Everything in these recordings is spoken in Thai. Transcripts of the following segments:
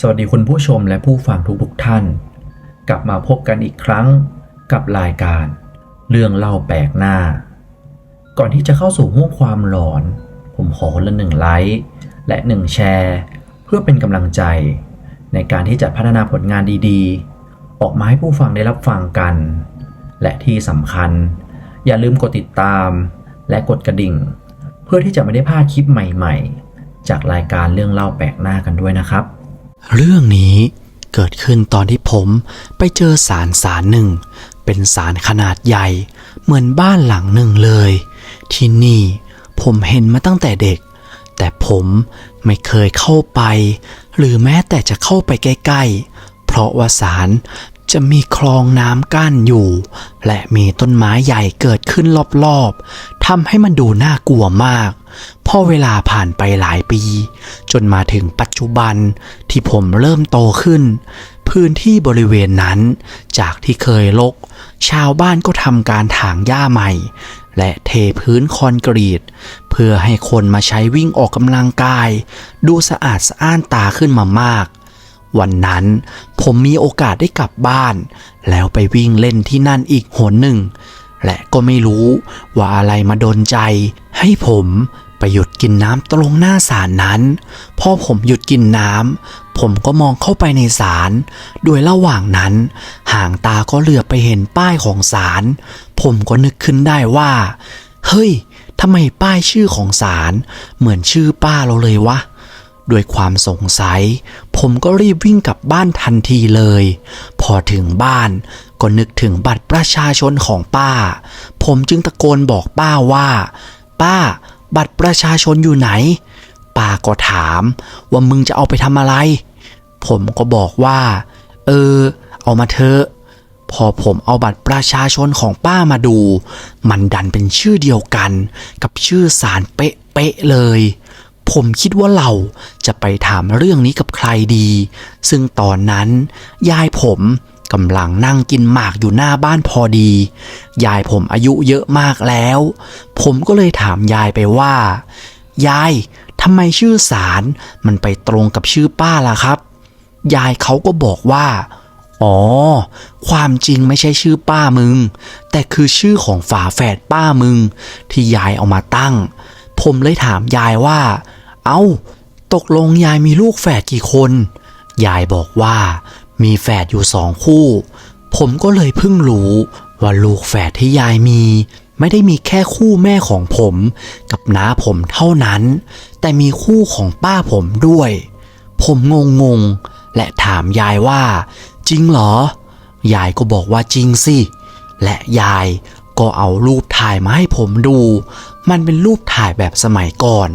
สวัสดีคุณผู้ชมและผู้ฟังทุกๆท่าน กลับมาพบกันอีกครั้งกับรายการ เรื่องเล่าแปลกหน้า ก่อนที่จะเข้าสู่ห้วงความหลอน ผมขอคนละหนึ่งไลค์และหนึ่งแชร์ เพื่อเป็นกำลังใจ ในการที่จะพัฒนาผลงานดีๆ ออกมาให้ผู้ฟังได้รับฟังกัน และที่สำคัญ อย่าลืมกดติดตาม และกดกระดิ่ง เพื่อที่จะไม่ได้พลาดคลิปใหม่ ๆ จากรายการเรื่องเล่าแปลกหน้ากันด้วยนะครับ เรื่องนี้เกิดขึ้นตอนที่ผมไปเจอสารสารหนึ่ง เป็นสารขนาดใหญ่ เหมือนบ้านหลังหนึ่งเลย ที่นี่ผมเห็นมาตั้งแต่เด็ก แต่ผมไม่เคยเข้าไป หรือแม้แต่จะเข้าไปใกล้ๆ เพราะว่าสาร จะมีคลองน้ำกั้นอยู่ และมีต้นไม้ใหญ่เกิดขึ้นรอบๆทำให้มันดูน่ากลัวมาก พอเวลาผ่านไปหลายปี จนมาถึงปัจจุบันที่ผมเริ่มโตขึ้น พื้นที่บริเวณนั้น จากที่เคยรกชาวบ้านก็ทำการถางหญ้าใหม่ และเทพื้นคอนกรีต เพื่อให้คนมาใช้วิ่งออกกำลังกาย ดูสะอาดสะอ้านตาขึ้นมามาก วันนั้นผมมีโอกาสได้กลับบ้าน แล้วไปวิ่งเล่นที่นั่นอีกหนหนึ่ง และก็ไม่รู้ว่าอะไรมาดนใจ ให้ผมไปหยุดกินน้ำตรงหน้าศาลนั้น พอผมหยุดกินน้ำผมก็มองเข้าไปในศาลโดยระหว่างนั้น ห่างตาก็เหลือบไปเห็นป้ายของศาลผมก็นึกขึ้นได้ว่า เฮ้ยทำไมป้ายชื่อของศาลเหมือนชื่อป้าเราเลยวะ ด้วยความสงสัย ผมก็รีบวิ่งกลับบ้านทันทีเลย พอถึงบ้านก็นึกถึงบัตรประชาชนของป้า ผมจึงตะโกนบอกป้าว่า ป้า บัตรประชาชนอยู่ไหน ป้าก็ถามว่ามึงจะเอาไปทำอะไร ผมก็บอกว่า เออ เอามาเถอะพอผมเอาบัตรประชาชนของป้ามาดู มันดันเป็นชื่อเดียวกัน กับชื่อสารเป๊ะๆเลย ผมคิดว่าเราจะไปถามเรื่องนี้กับใครดี ซึ่งตอนนั้นยายผมกำลังนั่งกินหมากอยู่หน้าบ้านพอดี ยายผมอายุเยอะมากแล้ว ผมก็เลยถามยายไปว่า ยายทำไมชื่อสารมันไปตรงกับชื่อป้าล่ะครับ ยายเขาก็บอกว่า อ๋อ ความจริงไม่ใช่ชื่อป้ามึง แต่คือชื่อของฝาแฝดป้ามึง ที่ยายเอามาตั้ง ผมเลยถามยายว่า เอา้า ตกลงยายมีลูกแฝดกี่คน ยายบอกว่า มีแฝดอยู่สองคู่ ผมก็เลยเพิ่งรู้ว่าลูกแฝดที่ยายมี ไม่ได้มีแค่คู่แม่ของผม กับน้าผมเท่านั้น แต่มีคู่ของป้าผมด้วย ผมงงงๆและถามยายว่า จริงเหรอ ยายก็บอกว่าจริงสิ และยาย ก็เอารูปถ่ายมาให้ผมดู มันเป็นรูปถ่ายแบบสมัยก่อน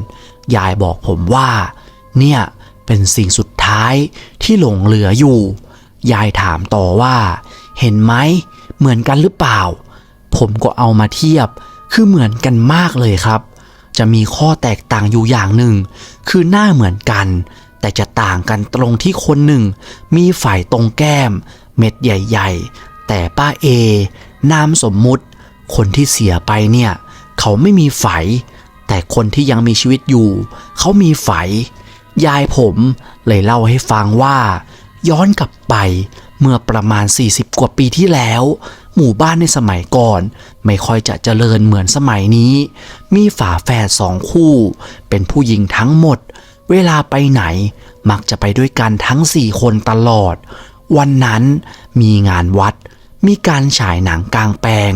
ยายบอกผมว่า เนี่ยเป็นสิ่งสุดท้ายที่หลงเหลืออยู่ ยายถามต่อว่า เห็นไหม เหมือนกันหรือเปล่า ผมก็เอามาเทียบ คือเหมือนกันมากเลยครับ จะมีข้อแตกต่างอยู่อย่างหนึ่ง คือหน้าเหมือนกัน แต่จะต่างกันตรงที่คนหนึ่ง มีฝ่ายตรงแก้ม เม็ดใหญ่ ๆ แต่ป้าเอ นามสมมุติ คนที่เสียไปเนี่ย เขาไม่มีไฝ แต่คนที่ยังมีชีวิตอยู่ เขามีไฝ ยายผมเลยเล่าให้ฟังว่า ย้อนกลับไปเมื่อประมาณ 40 กว่าปีที่แล้ว หมู่บ้านในสมัยก่อน ไม่ค่อยจะเจริญเหมือนสมัยนี้ มีฝาแฝดสองคู่ เป็นผู้หญิงทั้งหมด เวลาไปไหนมักจะไปด้วยกันทั้งสี่คนตลอด วันนั้นมีงานวัด มีการฉายหนังกลางแปลง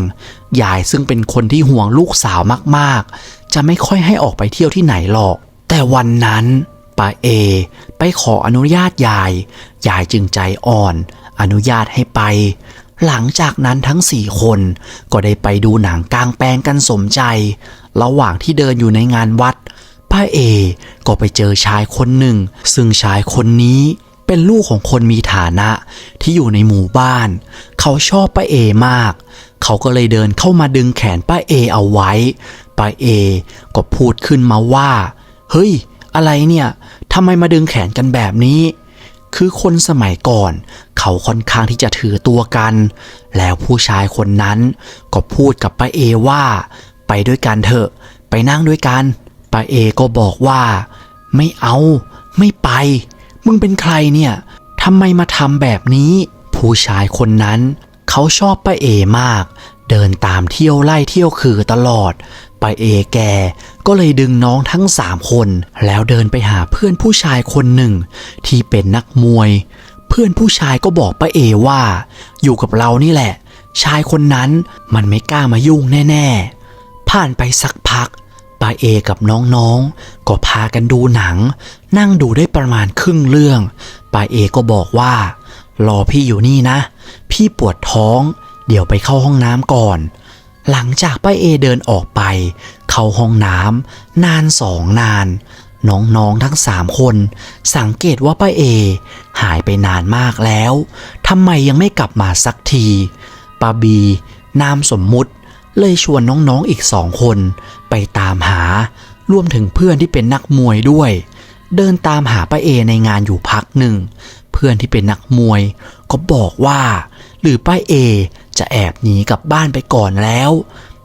ยายซึ่งเป็นคนที่ห่วงลูกสาวมากๆ จะไม่ค่อยให้ออกไปเที่ยวที่ไหนหรอก แต่วันนั้นป้าเอ ไปขออนุญาตยาย ยายจึงใจอ่อน อนุญาตให้ไป หลังจากนั้นทั้งสี่คนก็ได้ไปดูหนังกลางแปลงกันสมใจ ระหว่างที่เดินอยู่ในงานวัดป้าเอ ก็ไปเจอชายคนหนึ่ง ซึ่งชายคนนี้เป็นลูกของคนมีฐานะที่อยู่ในหมู่บ้าน เขาชอบป้าเอมาก เขาก็เลยเดินเข้ามาดึงแขนป้าเอเอาไว้ ป้าเอก็พูดขึ้นมาว่า เฮ้ย อะไรเนี่ยทำไมมาดึงแขนกันแบบนี้ คือคนสมัยก่อน เขาค่อนข้างที่จะถือตัวกัน แล้วผู้ชายคนนั้นก็พูดกับป้าเอว่า ไปด้วยกันเถอะ ไปนั่งด้วยกัน ป้าเอก็บอกว่า ไม่เอา ไม่ไป มึงเป็นใครเนี่ยทำไมมาทำแบบนี้ ผู้ชายคนนั้น เขาชอบป้าเอมาก เดินตามเที่ยวไล่เที่ยวคือตลอดป้าเอแกก็เลยดึงน้องทั้งสามคน แล้วเดินไปหาเพื่อนผู้ชายคนหนึ่ง ที่เป็นนักมวย เพื่อนผู้ชายก็บอกป้าเอว่า อยู่กับเรานี่แหละ ชายคนนั้นมันไม่กล้ามายุ่งแน่ ๆ ผ่านไปสักพักป้าเอกับน้องๆ ก็พากันดูหนัง นั่งดูได้ประมาณครึ่งเรื่องป้าเอก็บอกว่า รอพี่อยู่นี่นะ พี่ปวดท้อง เดี๋ยวไปเข้าห้องน้ำก่อน หลังจากป้าเอเดินออกไป เข้าห้องน้ำนานสองนาน น้องๆทั้งสามคน สังเกตว่าป้าเอ หายไปนานมากแล้วทำไมยังไม่กลับมาสักทีป้าบี นามสมมุติเลยชวนน้องๆอีกสองคน ไปตามหา รวมถึงเพื่อนที่เป็นนักมวยด้วย เดินตามหาป้าเอในงานอยู่พักหนึ่ง พื่อนที่เป็นนักมวย ก็บอกว่า หรือป้าเอจะแอบหนีกลับบ้านไปก่อนแล้ว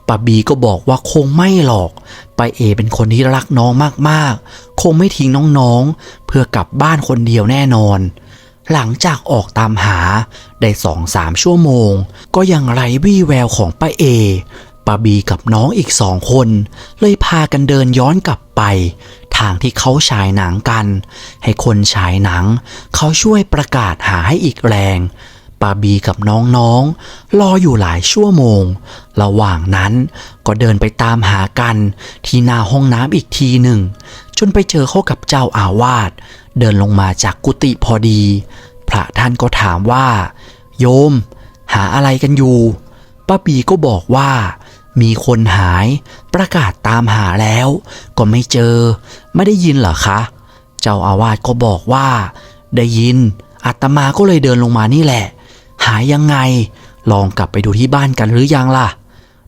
ป้าบีก็บอกว่าคงไม่หรอกป้าเอเป็นคนที่รักน้องมากๆ คงไม่ทิ้งน้องๆ เพื่อกลับบ้านคนเดียวแน่นอน หลังจากออกตามหาได้สองสามชั่วโมง ก็ยังไร้วี่แววของป้าเอป้าบีกับน้องอีกสองคน เลยพากันเดินย้อนกลับไปางที่เขาฉายหนังกัน ให้คนฉายหนัง เขาช่วยประกาศหาให้อีกแรงป้าบีกับน้องๆ รออยู่หลายชั่วโมง ระหว่างนั้นก็เดินไปตามหากันที่หน้าห้องน้ำอีกทีหนึ่ง จนไปเจอเข้ากับเจ้าอาวาสเดินลงมาจากกุฏิพอดี พระท่านก็ถามว่า โยม หาอะไรกันอยู่ป้าบีก็บอกว่า มีคนหายประกาศตามหาแล้ว ก็ไม่เจอ ไม่ได้ยินเหรอคะ เจ้าอาวาสก็บอกว่า ได้ยินอาตมาก็เลยเดินลงมานี่แหละ หายยังไง ลองกลับไปดูที่บ้านกันหรือยังล่ะ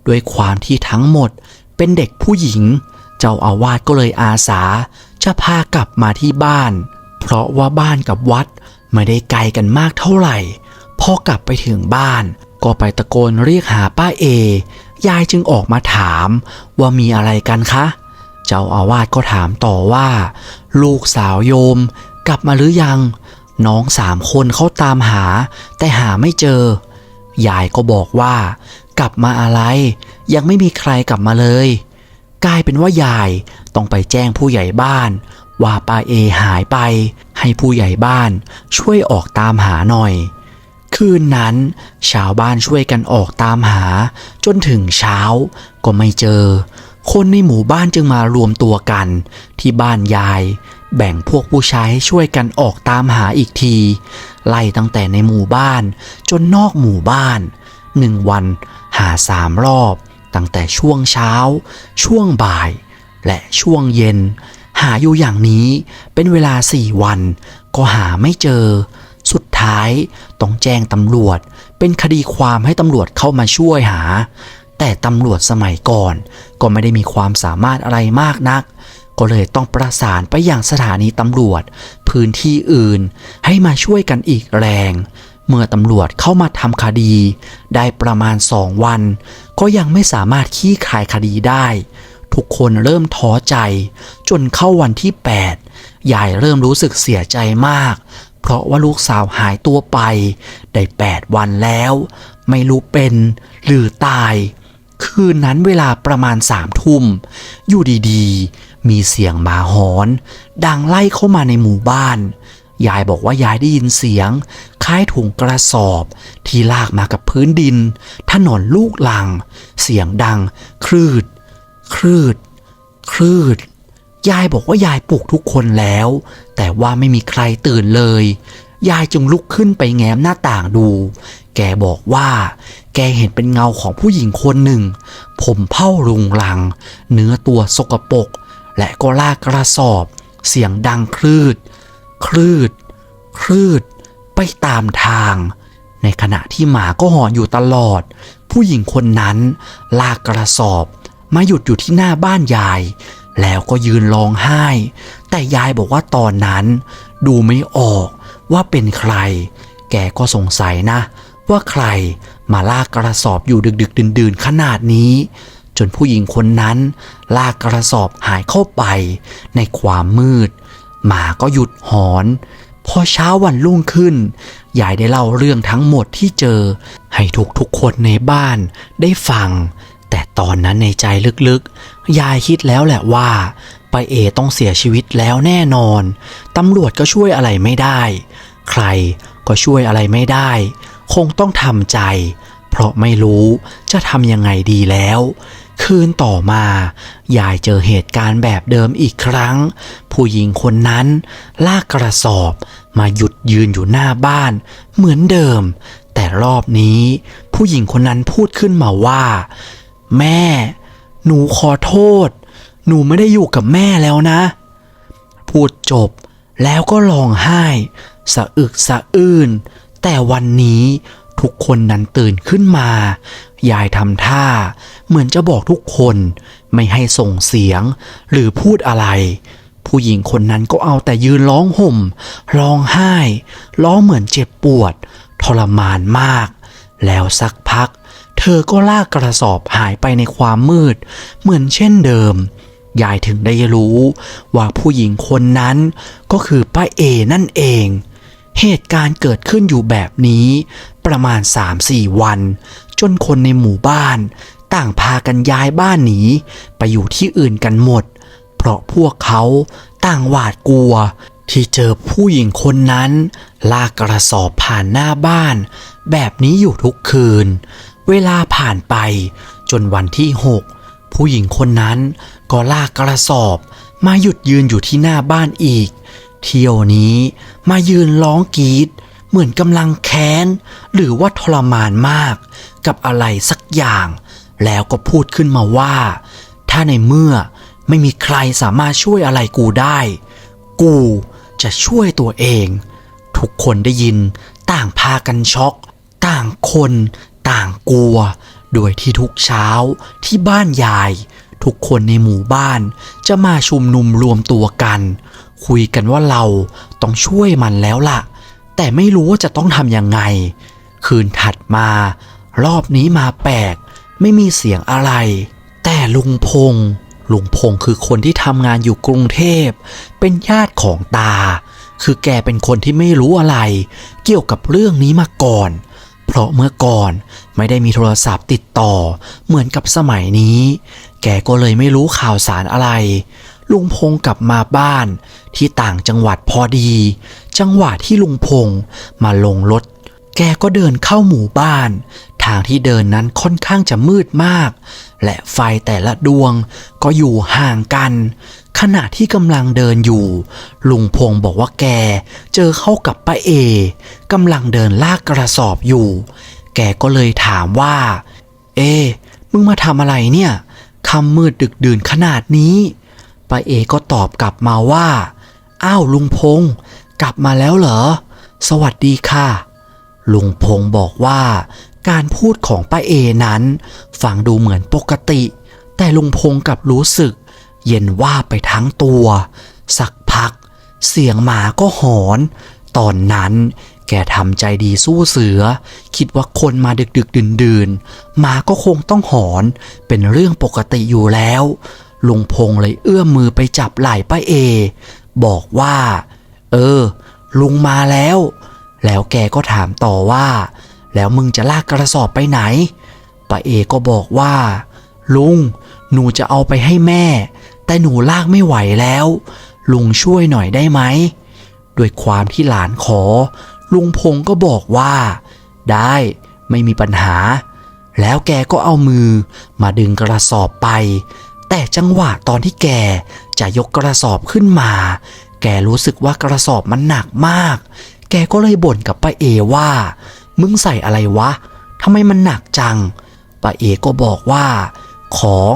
ด้วยความที่ทั้งหมดเป็นเด็กผู้หญิง เจ้าอาวาสก็เลยอาสา จะพากลับมาที่บ้าน เพราะว่าบ้านกับวัดไม่ได้ไกลกันมากเท่าไหร่พอกลับไปถึงบ้านก็ไปตะโกนเรียกหาป้าเอ ยายจึงออกมาถามว่ามีอะไรกันคะ เจ้าอาวาสก็ถามต่อว่า ลูกสาวโยม กลับมาหรือยัง น้องสามคนเขาตามหา แต่หาไม่เจอ ยายก็บอกว่า กลับมาอะไร ยังไม่มีใครกลับมาเลย กลายเป็นว่ายายต้องไปแจ้งผู้ใหญ่บ้าน ว่าป้าเอหายไป ให้ผู้ใหญ่บ้านช่วยออกตามหาหน่อย คืนนั้นชาวบ้านช่วยกันออกตามหา จนถึงเช้าก็ไม่เจอ คนในหมู่บ้านจึงมารวมตัวกัน ที่บ้านยาย แบ่งพวกผู้ชายให้ช่วยกันออกตามหาอีกที ไล่ตั้งแต่ในหมู่บ้าน จนนอกหมู่บ้านหนึ่งวันหาสามรอบ ตั้งแต่ช่วงเช้า ช่วงบ่าย และช่วงเย็น หาอยู่อย่างนี้เป็นเวลาสี่วัน ก็หาไม่เจอ สุดท้ายต้องแจ้งตำรวจ เป็นคดีความให้ตำรวจเข้ามาช่วยหา แต่ตำรวจสมัยก่อน ก็ไม่ได้มีความสามารถอะไรมากนัก ก็เลยต้องประสานไปยังสถานีตำรวจ พื้นที่อื่นให้มาช่วยกันอีกแรง เมื่อตำรวจเข้ามาทำคดี ได้ประมาณสองวัน ก็ยังไม่สามารถขี้คายคดีได้ทุกคนเริ่มท้อใจ จนเข้าวันที่ 8 ยายเริ่มรู้สึกเสียใจมาก เพราะว่าลูกสาวหายตัวไป ได้ 8 วันแล้ว ไม่รู้เป็นหรือตาย คืนนั้นเวลาประมาณสามทุ่ม อยู่ดีๆ มีเสียงหมาหอน ดังไล่เข้ามาในหมู่บ้าน ยายบอกว่ายายได้ยินเสียง คล้ายถุงกระสอบ ที่ลากมากับพื้นดิน ถนนลูกลัง เสียงดัง คลืด คลืด คลืด ยายบอกว่ายายปลุกทุกคนแล้ว แต่ว่าไม่มีใครตื่นเลย ยายจึงลุกขึ้นไปแง้มหน้าต่างดู แกบอกว่า แกเห็นเป็นเงาของผู้หญิงคนหนึ่ง ผมเผ้ารุงรัง เนื้อตัวสกปรกและก็ลากกระสอบ เสียงดังคลืด คลืด คลืด ไปตามทาง ในขณะที่หมาก็หอนอยู่ตลอด ผู้หญิงคนนั้น ลากกระสอบ มาหยุดอยู่ที่หน้าบ้านยาย แล้วก็ยืนร้องไห้ แต่ยายบอกว่าตอนนั้นดูไม่ออกว่าเป็นใคร แกก็สงสัยนะ ว่าใครมาลากกระสอบอยู่ดึกๆ ดื่นๆ ขนาดนี้ จนผู้หญิงคนนั้น ลากกระสอบหายเข้าไป ในความมืด หมาก็หยุดหอนพอเช้าวันรุ่งขึ้น ยายได้เล่าเรื่องทั้งหมดที่เจอ ให้ทุกๆคนในบ้านได้ฟัง แต่ตอนนั้นในใจลึกๆ ยายคิดแล้วแหละว่าไปเอต้องเสียชีวิตแล้วแน่นอน ตำรวจก็ช่วยอะไรไม่ได้ ใครก็ช่วยอะไรไม่ได้ คงต้องทำใจ เพราะไม่รู้จะทำยังไงดีแล้ว คืนต่อมา ยายเจอเหตุการณ์แบบเดิมอีกครั้ง ผู้หญิงคนนั้น ลากกระสอบ มาหยุดยืนอยู่หน้าบ้าน เหมือนเดิม แต่รอบนี้ ผู้หญิงคนนั้นพูดขึ้นมาว่า แม่ หนูขอโทษ หนูไม่ได้อยู่กับแม่แล้วนะ พูดจบแล้วก็ร้องไห้ สะอึกสะอื้นแต่วันนี้ทุกคนนั้นตื่นขึ้นมา ยายทำท่า เหมือนจะบอกทุกคนไม่ให้ส่งเสียง หรือพูดอะไร ผู้หญิงคนนั้นก็เอาแต่ยืนร้องห่ม ร้องไห้ ร้องเหมือนเจ็บปวด ทรมานมาก แล้วสักพัก ธอก็ลากกระสอบหายไปในความมืด เหมือนเช่นเดิม ยายถึงได้รู้ ว่าผู้หญิงคนนั้นก็คือป้าเอนั่นเอง เหตุการณ์เกิดขึ้นอยู่แบบนี้ ประมาณ 3-4 วัน จนคนในหมู่บ้าน ต่างพากันย้ายบ้านหนีไปอยู่ที่อื่นกันหมด เพราะพวกเขาต่างหวาดกลัวที่เจอผู้หญิงคนนั้น ลากกระสอบผ่านหน้าบ้าน แบบนี้อยู่ทุกคืน เวลาผ่านไปจนวันที่6ผู้หญิงคนนั้นก็ลากกระสอบ มาหยุดยืนอยู่ที่หน้าบ้านอีก เที่ยวนี้มายืนร้องกรีด เหมือนกำลังแค้น หรือว่าทรมานมาก กับอะไรสักอย่าง แล้วก็พูดขึ้นมาว่า ถ้าในเมื่อไม่มีใครสามารถช่วยอะไรกูได้ กูจะช่วยตัวเอง ทุกคนได้ยินต่างพากันช็อก ต่างคน ต่างกลัว โดยที่ทุกเช้าที่บ้านยาย ทุกคนในหมู่บ้านจะมาชุมนุมรวมตัวกัน คุยกันว่าเราต้องช่วยมันแล้วล่ะ แต่ไม่รู้ว่าจะต้องทำยังไง คืนถัดมา รอบนี้มาแปลก ไม่มีเสียงอะไร แต่ลุงพงษ์ลุงพงษ์คือคนที่ทำงานอยู่กรุงเทพ เป็นญาติของตา คือแกเป็นคนที่ไม่รู้อะไร เกี่ยวกับเรื่องนี้มาก่อน เพราะเมื่อก่อนไม่ได้มีโทรศัพท์ติดต่อ เหมือนกับสมัยนี้ แกก็เลยไม่รู้ข่าวสารอะไร ลุงพงษ์กลับมาบ้านที่ต่างจังหวัดพอดี จังหวะที่ลุงพงษ์มาลงรถ แกก็เดินเข้าหมู่บ้าน ทางที่เดินนั้นค่อนข้างจะมืดมาก และไฟแต่ละดวงก็อยู่ห่างกัน ขณะที่กำลังเดินอยู่ ลุงพงษ์บอกว่าแกเจอเข้ากับป้าเอกำลังเดินลากกระสอบอยู่ แกก็เลยถามว่า เอ มึงมาทำอะไรเนี่ยคำมืดดึกดื่นขนาดนี้ป้าเอก็ตอบกลับมาว่า อ้าวลุงพงษ์กลับมาแล้วเหรอ สวัสดีค่ะ ลุงพงษ์บอกว่า การพูดของป้าเอนั้น ฟังดูเหมือนปกติ แต่ลุงพงษ์กลับรู้สึก เย็นว่าไปทั้งตัว สักพัก เสียงหมาก็หอน ตอนนั้นแกทำใจดีสู้เสือ คิดว่าคนมาดึกดึกดื่นดื่นหมาก็คงต้องหอน เป็นเรื่องปกติอยู่แล้ว ลุงพงษ์เลยเอื้อมมือไปจับไหล่ป้าเอ บอกว่า เออ ลุงมาแล้ว แล้วแกก็ถามต่อว่า แล้วมึงจะลากกระสอบไปไหนป้าเอก็บอกว่า ลุง หนูจะเอาไปให้แม่ แต่หนูลากไม่ไหวแล้ว ลุงช่วยหน่อยได้ไหมด้วยความที่หลานขอ ลุงพงก็บอกว่า ได้ไม่มีปัญหา แล้วแกก็เอามือมาดึงกระสอบไป แต่จังหวะตอนที่แกจะยกกระสอบขึ้นมา แกรู้สึกว่ากระสอบมันหนักมาก กก็เลยบ่นกับป้าเอว่า มึงใส่อะไรวะทำไมมันหนักจังป้าเอก็บอกว่า ของ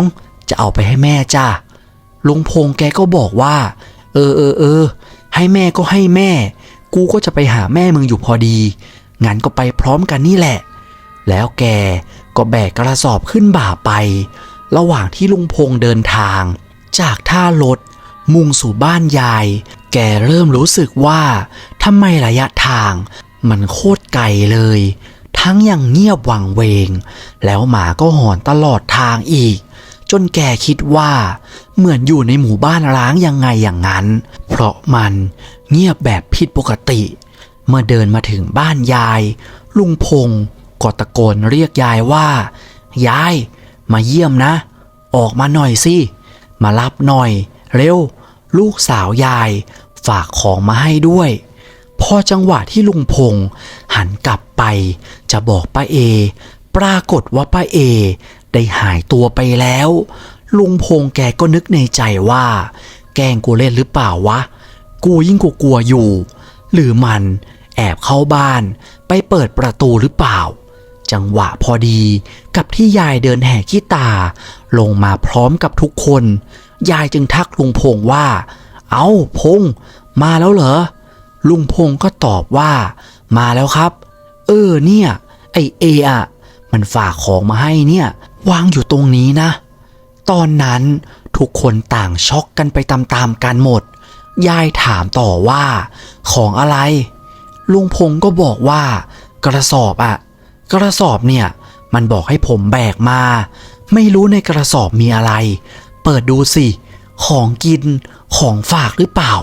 จะเอาไปให้แม่จ้าลุงพงแกก็บอกว่า เออเออเออให้แม่ก็ให้แม่ กูก็จะไปหาแม่มึงอยู่พอดีงั้นก็ไปพร้อมกันนี่แหละ แล้วแกก็แบกกระสอบขึ้นบ่าไป ระหว่างที่ลุงพงเดินทาง จากท่ารถมุ่งสู่บ้านยาย แกเริ่มรู้สึกว่าทำไมระยะทาง มันโคตรไกลเลย ทั้งยังเงียบวังเวง แล้วหมาก็หอนตลอดทางอีก จนแกคิดว่า เหมือนอยู่ในหมู่บ้านร้างยังไงอย่างนั้น เพราะมันเงียบแบบผิดปกติ เมื่อเดินมาถึงบ้านยาย ลุงพงศ์ก็ตะโกนเรียกยายว่า ยาย มาเยี่ยมนะ ออกมาหน่อยสิ มารับหน่อย เร็ว ลูกสาวยายฝากของมาให้ด้วย พอจังหวะที่ลุงพงษ์หันกลับไป จะบอกป้าเอ ปรากฏว่าป้าเอ ได้หายตัวไปแล้ว ลุงพงษ์แกก็นึกในใจว่า แกงกูเล่นหรือเปล่าวะ กูยิ่งกูกลัวอยู่ หรือมันแอบเข้าบ้านไปเปิดประตูหรือเปล่า จังหวะพอดีกับที่ยายเดินแห่ขี้ตา ลงมาพร้อมกับทุกคน ยายจึงทักลุงพงษ์ว่า เอาพงษ์มาแล้วเหรอ ลุงพงษ์ก็ตอบว่า มาแล้วครับ เออเนี่ย ไอเออะมันฝากของมาให้เนี่ย วางอยู่ตรงนี้นะ ตอนนั้นทุกคนต่างช็อกกันไปตามๆกันหมด ยายถามต่อว่า ของอะไร ลุงพงษ์ก็บอกว่า กระสอบอะกระสอบเนี่ย มันบอกให้ผมแบกมา ไม่รู้ในกระสอบมีอะไร เปิดดูสิ ของกินของฝากหรือเปล่า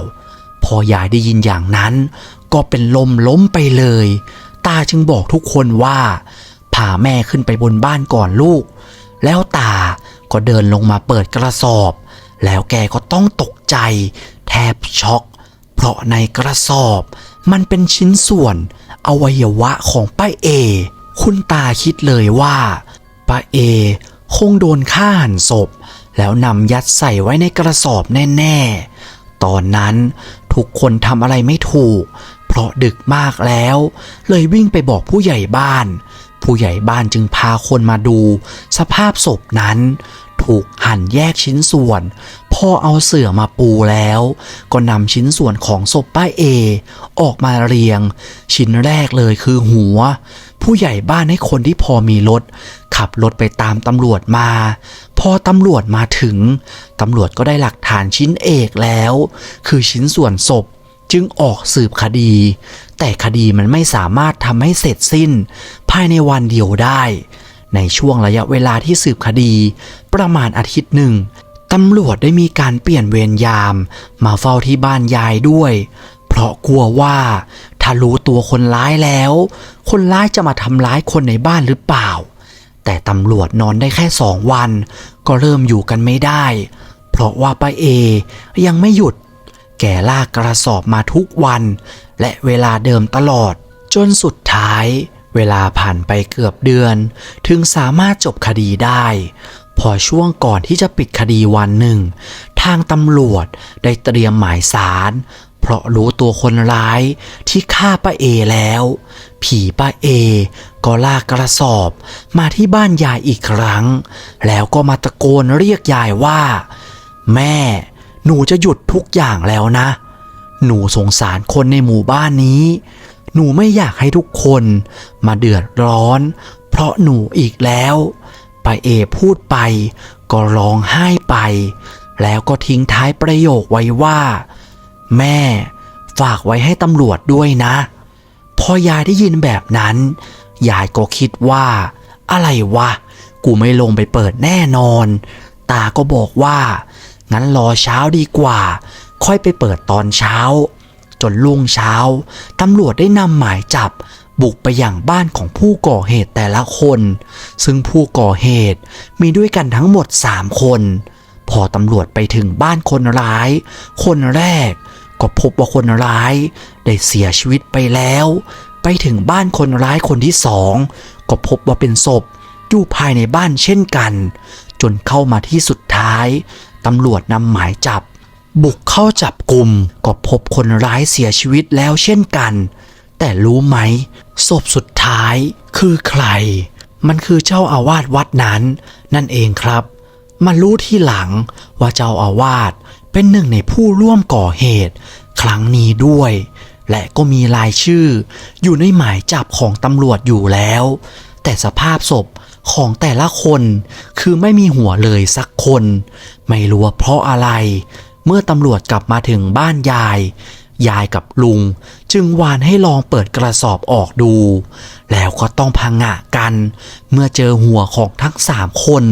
พอยายได้ยินอย่างนั้น ก็เป็นลมล้มไปเลย ตาจึงบอกทุกคนว่าพาแม่ขึ้นไปบนบ้านก่อนลูก แล้วตาก็เดินลงมาเปิดกระสอบ แล้วแกก็ต้องตกใจ แทบช็อก เพราะในกระสอบ มันเป็นชิ้นส่วน อวัยวะของป้าเอ คุณตาคิดเลยว่าป้าเอ คงโดนฆ่าหันศพ แล้วนำยัดใส่ไว้ในกระสอบแน่ๆ ตอนนั้นทุกคนทำอะไรไม่ถูก เพราะดึกมากแล้ว เลยวิ่งไปบอกผู้ใหญ่บ้าน ผู้ใหญ่บ้านจึงพาคนมาดู สภาพศพนั้น ถูกหั่นแยกชิ้นส่วน พอเอาเสื่อมาปูแล้ว ก็นำชิ้นส่วนของศพป้าเอ ออกมาเรียง ชิ้นแรกเลยคือหัว ผู้ใหญ่บ้านให้คนที่พอมีรถ ขับรถไปตามตำรวจมา พอตำรวจมาถึง ตำรวจก็ได้หลักฐานชิ้นเอกแล้ว คือชิ้นส่วนศพจึงออกสืบคดี แต่คดีมันไม่สามารถทำให้เสร็จสิ้น ภายในวันเดียวได้ ในช่วงระยะเวลาที่สืบคดี ประมาณอาทิตย์หนึ่งตำรวจได้มีการเปลี่ยนเวรยาม มาเฝ้าที่บ้านยายด้วย เพราะกลัวว่าถ้ารู้ตัวคนร้ายแล้ว คนร้ายจะมาทำร้ายคนในบ้านหรือเปล่า แต่ตำรวจนอนได้แค่สองวัน ก็เริ่มอยู่กันไม่ได้ เพราะว่าป้าเอ ยังไม่หยุด แกลากกระสอบมาทุกวัน และเวลาเดิมตลอด จนสุดท้าย เวลาผ่านไปเกือบเดือน ถึงสามารถจบคดีได้ พอช่วงก่อนที่จะปิดคดีวันหนึ่ง ทางตำรวจได้เตรียมหมายสารเพราะรู้ตัวคนร้ายที่ฆ่าป้าเอแล้ว ผีป้าเอ ก็ลากกระสอบมาที่บ้านยายอีกครั้ง แล้วก็มาตะโกนเรียกยายว่า แม่ หนูจะหยุดทุกอย่างแล้วนะ หนูสงสารคนในหมู่บ้านนี้ หนูไม่อยากให้ทุกคนมาเดือดร้อน เพราะหนูอีกแล้วไปเอพูดไปก็ร้องไห้ไป แล้วก็ทิ้งท้ายประโยคไว้ว่า แม่ฝากไว้ให้ตำรวจด้วยนะ พอยายได้ยินแบบนั้น ยายก็คิดว่า อะไรวะ กูไม่ลงไปเปิดแน่นอน ตาก็บอกว่า งั้นรอเช้าดีกว่า ค่อยไปเปิดตอนเช้า จนรุ่งเช้า ตำรวจได้นำหมายจับ บุกไปอย่างบ้านของผู้ก่อเหตุแต่ละคน ซึ่งผู้ก่อเหตุมีด้วยกันทั้งหมด3คน พอตำรวจไปถึงบ้านคนร้าย คนแรกก็พบว่าคนร้ายได้เสียชีวิตไปแล้ว ไปถึงบ้านคนร้ายคนที่สองก็พบว่าเป็นศพอยู่ภายในบ้านเช่นกัน จนเข้ามาที่สุดท้ายตำรวจนำหมายจับ บุกเข้าจับกลุ่มก็พบคนร้ายเสียชีวิตแล้วเช่นกัน แต่รู้ไหมศพสุดท้ายคือใคร มันคือเจ้าอาวาสวัดนั้น นั่นเองครับ มารู้ที่หลังว่าเจ้าอาวาสเป็นหนึ่งในผู้ร่วมก่อเหตุ ครั้งนี้ด้วย และก็มีรายชื่อ อยู่ในหมายจับของตำรวจอยู่แล้ว แต่สภาพศพของแต่ละคนคือไม่มีหัวเลยสักคน ไม่รู้ว่าเพราะอะไร เมื่อตำรวจกลับมาถึงบ้านยาย ยายกับลุง จึงวานให้ลองเปิดกระสอบออกดู แล้วก็ต้องพังงะกัน เมื่อเจอหัวของทั้งสามคน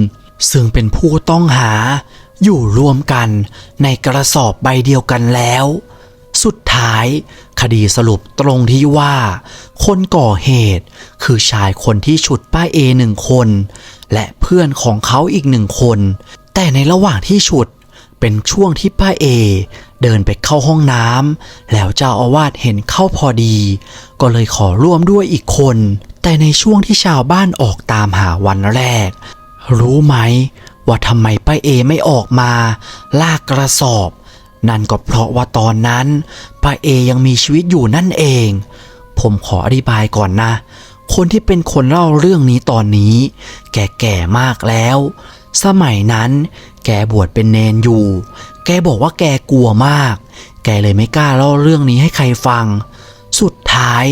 ซึ่งเป็นผู้ต้องหา อยู่รวมกันในกระสอบใบเดียวกันแล้ว สุดท้าย คดีสรุปตรงที่ว่า คนก่อเหตุคือชายคนที่ฉุดป้าเอหนึ่งคน และเพื่อนของเขาอีกหนึ่งคน แต่ในระหว่างที่ฉุดเป็นช่วงที่ป้าเอ เดินไปเข้าห้องน้ำแล้วเจ้าอาวาสเห็นเข้าพอดี ก็เลยขอร่วมด้วยอีกคน แต่ในช่วงที่ชาวบ้านออกตามหาวันแรก รู้ไหมว่าทำไมป้าเอไม่ออกมา ลากกระสอบ นั่นก็เพราะว่าตอนนั้นป้าเอยังมีชีวิตอยู่นั่นเอง ผมขออธิบายก่อนนะ คนที่เป็นคนเล่าเรื่องนี้ตอนนี้ แกแก่มากแล้ว สมัยนั้น แกบวชเป็นเนนอยู่ แกบอกว่าแกกลัวมาก แกเลยไม่กล้าเล่าเรื่องนี้ให้ใครฟัง สุดท้าย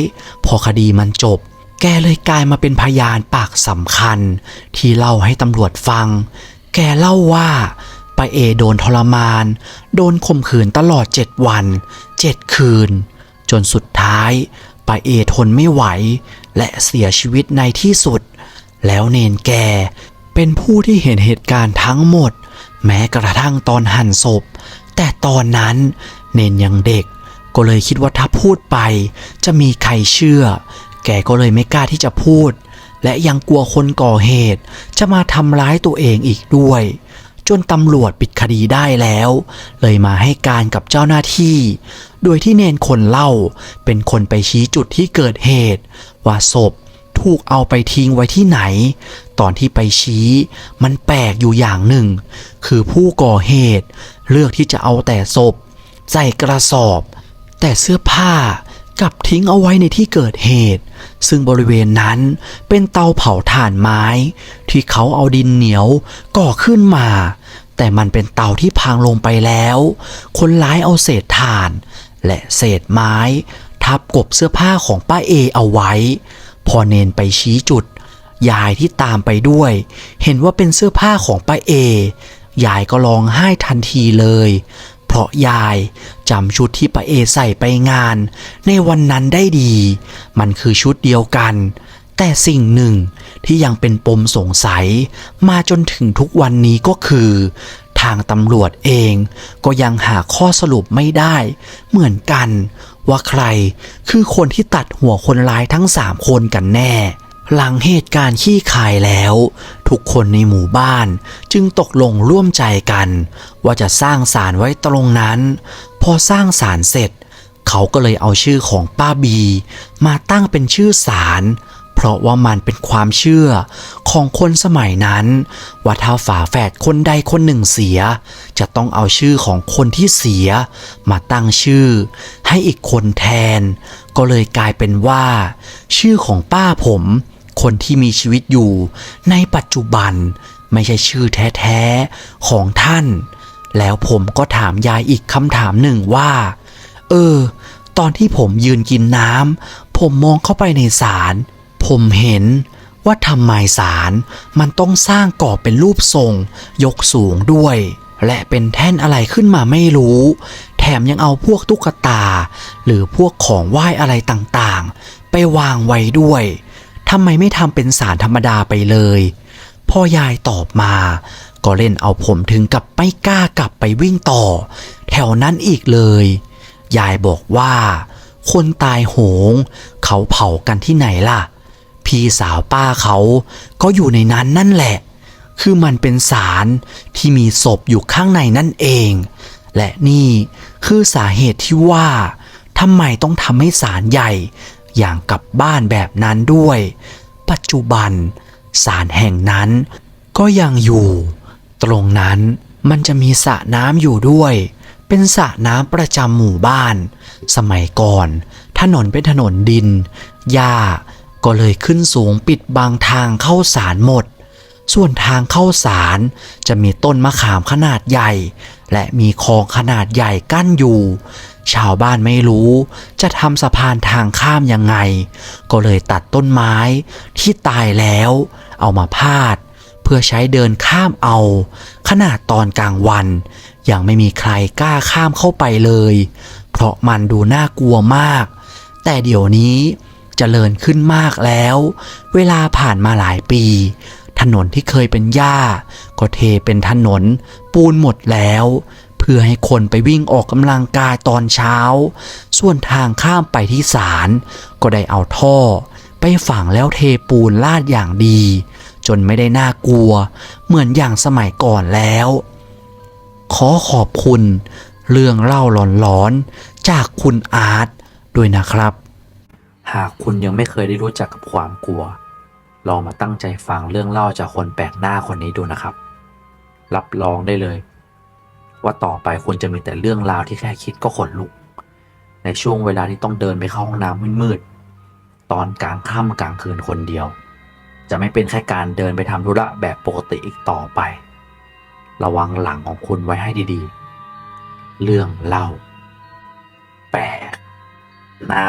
พอคดีมันจบ แกเลยกลายมาเป็นพยานปากสำคัญ ที่เล่าให้ตำรวจฟัง แกเล่าว่าาเอโดนทรมาน โดนข่มขืนตลอดเจ็ดวันเจ็ดคืน จนสุดท้ายปาเอทนไม่ไหว และเสียชีวิตในที่สุด แล้วเนนแกเป็นผู้ที่เห็นเหตุการณ์ทั้งหมด แม้กระทั่งตอนหั่นศพ แต่ตอนนั้นเนนยังเด็ก ก็เลยคิดว่าถ้าพูดไป จะมีใครเชื่อ แกก็เลยไม่กล้าที่จะพูด และยังกลัวคนก่อเหตุ จะมาทำร้ายตัวเองอีกด้วย จนตำรวจปิดคดีได้แล้ว เลยมาให้การกับเจ้าหน้าที่ โดยที่เนนคนเล่าเป็นคนไปชี้จุดที่เกิดเหตุ ว่าศพถูกเอาไปทิ้งไว้ที่ไหน ตอนที่ไปชี้ มันแปลกอยู่อย่างหนึ่ง คือผู้ก่อเหตุ เลือกที่จะเอาแต่ศพ ใส่กระสอบ แต่เสื้อผ้ากลับทิ้งเอาไว้ในที่เกิดเหตุ ซึ่งบริเวณนั้นเป็นเตาเผาถ่านไม้ ที่เขาเอาดินเหนียวก่อขึ้นมา แต่มันเป็นเตาที่พังลงไปแล้ว คนร้ายเอาเศษถ่าน และเศษไม้ ทับกบเสื้อผ้าของป้าเอเอาไว้ พอเนนไปชี้จุด ยายที่ตามไปด้วย เห็นว่าเป็นเสื้อผ้าของป้าเอยายก็ร้องไห้ทันทีเลย เพราะยายจำชุดที่ป้าเอใส่ไปงาน ในวันนั้นได้ดี มันคือชุดเดียวกัน แต่สิ่งหนึ่ง ที่ยังเป็นปมสงสัย มาจนถึงทุกวันนี้ก็คือ ทางตำรวจเองก็ยังหาข้อสรุปไม่ได้ เหมือนกัน ว่าใครคือคนที่ตัดหัวคนร้ายทั้งสามคนกันแน่ หลังเหตุการณ์ขี้คายแล้ว ทุกคนในหมู่บ้านจึงตกลงร่วมใจกัน ว่าจะสร้างศาลไว้ตรงนั้น พอสร้างศาลเสร็จเขาก็เลยเอาชื่อของป้าบี มาตั้งเป็นชื่อศาล เพราะว่ามันเป็นความเชื่อของคนสมัยนั้น ว่าถ้าฝาแฝดคนใดคนหนึ่งเสีย จะต้องเอาชื่อของคนที่เสีย มาตั้งชื่อ ให้อีกคนแทน ก็เลยกลายเป็นว่า ชื่อของป้าผม คนที่มีชีวิตอยู่ ในปัจจุบันไม่ใช่ชื่อแท้ๆของท่าน แล้วผมก็ถามยายอีกคำถามหนึ่งว่า เออ ตอนที่ผมยืนกินน้ำผมมองเข้าไปในศาล ผมเห็นว่าทำไมศาลมันต้องสร้างก่อเป็นรูปทรง ยกสูงด้วย และเป็นแท่นอะไรขึ้นมาไม่รู้ แถมยังเอาพวกตุ๊กตา หรือพวกของไหว้อะไรต่างๆ ไปวางไว้ด้วยทำไมไม่ทำเป็นศาลธรรมดาไปเลยพ่อยายตอบมา ก็เล่นเอาผมถึงกับไม่กล้ากลับไปวิ่งต่อ แถวนั้นอีกเลย ยายบอกว่า คนตายโหง เขาเผากันที่ไหนล่ะ พี่สาวป้าเขาก็อยู่ในนั้นนั่นแหละ คือมันเป็นสารที่มีศพอยู่ข้างในนั่นเอง และนี่คือสาเหตุที่ว่าทำไมต้องทำให้สารใหญ่อย่างกับบ้านแบบนั้นด้วย ปัจจุบันสารแห่งนั้นก็ยังอยู่ ตรงนั้นมันจะมีสระน้ำอยู่ด้วย เป็นสระน้ำประจำหมู่บ้าน สมัยก่อน ถนนเป็นถนนดินหญ้า ก็เลยขึ้นสูงปิดบังทางเข้าสารหมด ส่วนทางเข้าสารจะมีต้นมะขามขนาดใหญ่ และมีคลองขนาดใหญ่กั้นอยู่ ชาวบ้านไม่รู้จะทำสะพานทางข้ามยังไง ก็เลยตัดต้นไม้ที่ตายแล้ว เอามาพาด เพื่อใช้เดินข้ามเอา ขนาดตอนกลางวัน ยังไม่มีใครกล้าข้ามเข้าไปเลย เพราะมันดูน่ากลัวมาก แต่เดี๋ยวนี้ เจริญขึ้นมากแล้ว เวลาผ่านมาหลายปีถถนนที่เคยเป็นหญ้า ก็เทเป็นถนน ปูนหมดแล้ว เพื่อให้คนไปวิ่งออกกำลังกายตอนเช้า ส่วนทางข้ามไปที่ศาลก็ได้เอาท่อ ไปฝังแล้วเทปูนลาดอย่างดี จนไม่ได้น่ากลัว เหมือนอย่างสมัยก่อนแล้ว ขอขอบคุณ เรื่องเล่าหลอนๆจากคุณอาร์ตด้วยนะครับ หากคุณยังไม่เคยได้รู้จักกับความกลัว ลองมาตั้งใจฟังเรื่องเล่าจากคนแปลกหน้าคนนี้ดูนะครับ รับรองได้เลย ว่าต่อไปคุณจะมีแต่เรื่องราวที่แค่คิดก็ขนลุก ในช่วงเวลาที่ต้องเดินไปเข้าห้องน้ำมืดๆตอนกลางค่ำกลางคืนคนเดียว จะไม่เป็นแค่การเดินไปทำธุระแบบปกติอีกต่อไป ระวังหลังของคุณไว้ให้ดีๆ เรื่องเล่า แปลกหน้า